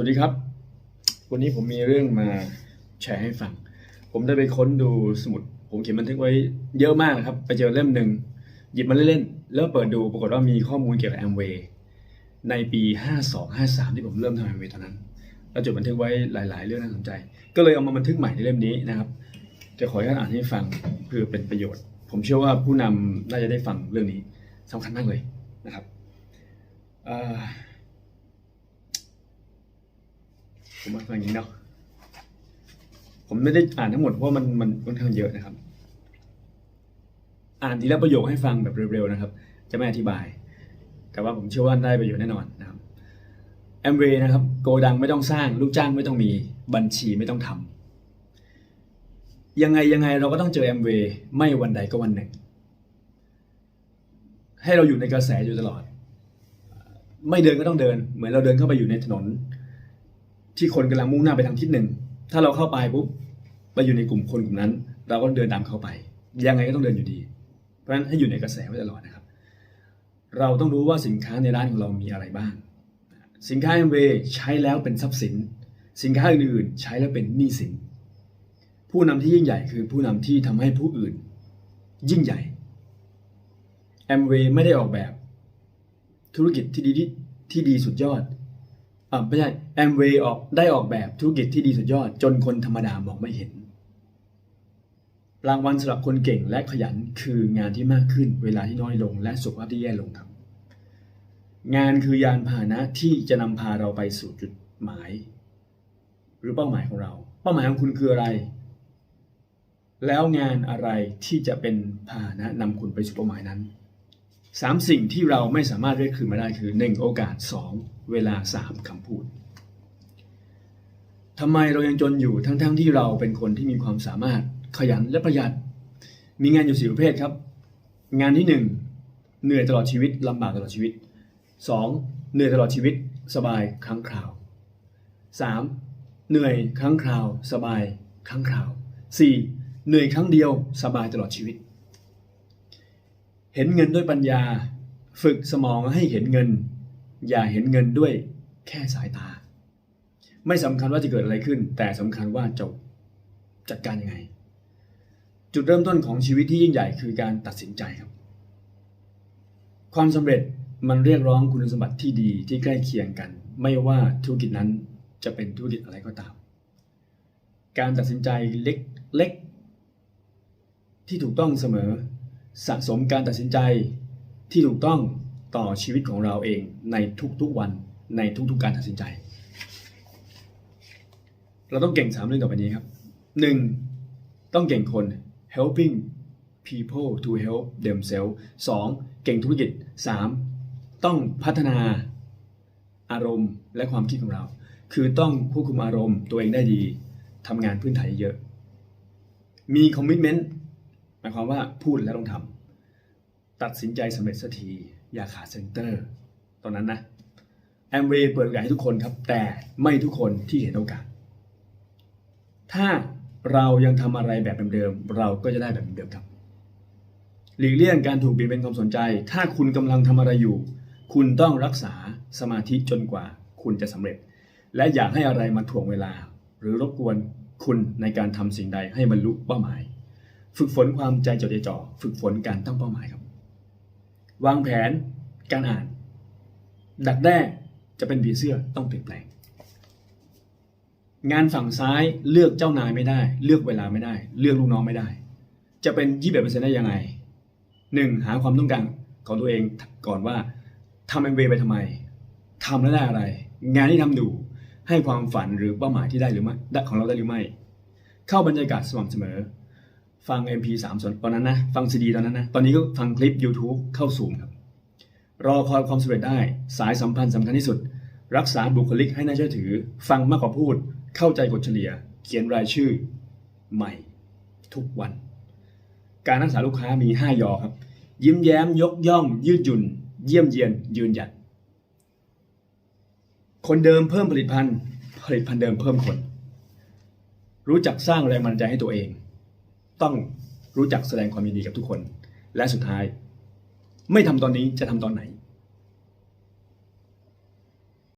วัสดีครับ วันนี้ผมมีเรื่องมาแชร์ให้ฟัง ผมได้ไปค้นดูสมุด ผมเขียนบันทึกไว้เยอะมากนะครับ ไปเจอเล่มหนึ่งหยิบมาเล่นๆแล้วเปิดดูปรากฏว่ามีข้อมูลเกี่ยวกับแอมเวย์ในปี 52-53 ที่ผมเริ่มทำแอมเวย์ตอนนั้นแล้วจดบันทึกไว้หลาย ๆ เรื่องน่าสนใจ ก็เลยเอามาบันทึกใหม่ในเล่มนี้นะครับ จะขออนุญาตอ่านให้ฟังเพื่อเป็นประโยชน์ ผมเชื่อว่าผู้นำน่าจะได้ฟังเรื่องนี้สำคัญมากเลยนะครับเอ่อ ผมมาฟังอย่างนี้เนาะผมไม่ได้อ่านทั้งหมดเพราะมันมันค่อนข้างเยอะนะครับ อ่านทีละประโยคให้ฟังแบบเร็วๆนะครับ จะไม่อธิบาย แต่ว่าผมเชื่อว่าได้ประโยชน์แน่นอนนะครับแอมเวย์นะครับโกดังไม่ต้องสร้าง ลูกจ้างไม่ต้องมีบัญชีไม่ต้องทำยังไงยังไงเราก็ต้องเจอแอมเวย์ไม่วันใดก็วันหนึ่ง ให้เราอยู่ในกระแสอยู่ตลอด ไม่เดินก็ต้องเดิน เหมือนเราเดินเข้าไปอยู่ในถนน ที่คนกำลังมุ่งหน้าไปทางทิศหนึ่ง ถ้าเราเข้าไปปุ๊บไปอยู่ในกลุ่มคนกลุ่มนั้น เราก็เดินตามเขาไป ยังไงก็ต้องเดินอยู่ดี เพราะฉะนั้นให้อยู่ในกระแสไว้ตลอดนะครับ เราต้องรู้ว่าสินค้าในร้านของเรามีอะไรบ้าง สินค้าเอ็มเวใช้แล้วเป็นทรัพย์สิน สินค้าอื่นๆใช้แล้วเป็นหนี้สิน ผู้นำที่ยิ่งใหญ่คือผู้นำที่ทำให้ผู้อื่น ยิ่งใหญ่แอมเวย์ไม่ได้ออกแบบ ธุรกิจที่ดีที่ที่ดีสุดยอด อ่าไม่ใช่แอมเวย์ออกได้ออกแบบธุรกิจที่ดีสุดยอด จนคนธรรมดามองไม่เห็น รางวัลสำหรับคนเก่งและขยันคืองานที่มากขึ้น เวลาที่น้อยลง และสุขภาพที่แย่ลงครับ งานคือยานพาหนะที่จะนำพาเราไปสู่จุดหมาย หรือเป้าหมายของเรา เป้าหมายของคุณคืออะไร แล้วงานอะไรที่จะเป็นพาหนะนำคุณไปสู่เป้าหมายนั้น สามสิ่งที่เราไม่สามารถเรียกคืนมาได้คือหนึ่งโอกาสสองเวลาสามคำพูดทำไมเรายังจนอยู่ทั้งๆทที่เราเป็นคนที่มีความสามารถขยันและประหยัด มีงานอยู่สี่ประเภทครับ งานที่หนึ่งเหนื่อยตลอดชีวิตลำบากตลอดชีวิตสองเหนื่อยตลอดชีวิต สบายครั้งคราวสามเหนื่อยครั้งคราว สบายครั้งคราวสี่เหนื่อยครั้งเดียว สบายตลอดชีวิต เห็นเงินด้วยปัญญา ฝึกสมองให้เห็นเงิน อย่าเห็นเงินด้วยแค่สายตา ไม่สำคัญว่าจะเกิดอะไรขึ้น แต่สำคัญว่าจะจัดการยังไง จุดเริ่มต้นของชีวิตที่ยิ่งใหญ่คือการตัดสินใจครับ ความสำเร็จมันเรียกร้องคุณสมบัติที่ดีที่ใกล้เคียงกัน ไม่ว่าธุรกิจนั้นจะเป็นธุรกิจอะไรก็ตาม การตัดสินใจเล็กเล็กๆที่ถูกต้องเสมอ สะสมการตัดสินใจที่ถูกต้องต่อชีวิตของเราเองในทุกๆวันในทุกๆการตัดสินใจ เราต้องเก่งสามเรื่องต่อไปนี้ครับหนึ่งต้องเก่งคน helping people to help themselves สองเก่งธุรกิจสามต้องพัฒนาอารมณ์และความคิดของเรา คือต้องควบคุมอารมณ์ตัวเองได้ดีทำงานพื้นฐานเยอะ มีคอมมิชเมนต์ หมายความว่าพูดแล้วต้องทำตัดสินใจสำเร็จสักที อย่าขาดเซนเตอร์ ตอนนั้นนะแอมเวย์เปิดโอกาสให้ทุกคนครับ แต่ไม่ทุกคนที่เห็นโอกาส ถ้าเรายังทำอะไรแบบเดิมๆเราก็จะได้แบบเดิมครับ หลีกเลี่ยงการถูกเบี่ยงเบนความสนใจ ถ้าคุณกำลังทำอะไรอยู่ คุณต้องรักษาสมาธิจนกว่า คุณจะสำเร็จ และอย่าให้อะไรมาถ่วงเวลา หรือรบกวนคุณในการทำสิ่งใดให้บรรลุเป้าหมาย ฝึกฝนความใจจดใจจ่อฝึกฝนการตั้งเป้าหมายครับ วางแผนการอ่าน ดักแด้จะเป็นผีเสื้อต้องเปลี่ยนแปลง งานฝั่งซ้ายเลือกเจ้านายไม่ได้ เลือกเวลาไม่ได้ เลือกลูกน้องไม่ได้ จะเป็นยี่สิบเปอร์เซ็นต์ได้ยังไงหนึ่งหาความต้องการของตัวเองก่อนว่าทำเอ็มเไปทำไมทำแล้วได้อะไร งานที่ทำอยู่ให้ความฝันหรือเป้าหมายที่ได้หรือไม่ของเราได้หรือไม่ เข้าบรรยากาศสม่ำเสมอ ฟัง MP3 ส่วนตอนนั้นนะ ฟังซีดีตอนนั้นนะ ตอนนี้ก็ฟังคลิป YouTube เข้าสูงครับ รอคอยความสำเร็จได้สายสัมพันธ์สำคัญที่สุด รักษาบุคลิกให้น่าเชื่อถือ ฟังมากกว่าพูด เข้าใจกฎเฉลี่ย เขียนรายชื่อ ใหม่ ทุกวัน การรักษาลูกค้ามี 5 ยอครับ ยิ้มแย้ม ยกย่อง ยืดหยุ่น เยี่ยมเยียน ยืนหยัด คนเดิมเพิ่มผลิตภัณฑ์ ผลิตภัณฑ์เดิมเพิ่มคน รู้จักสร้างแรงบันดาลใจให้ตัวเอง ต้องรู้จักแสดงความยินดีกับทุกคน และสุดท้าย ไม่ทำตอนนี้จะทำตอนไหน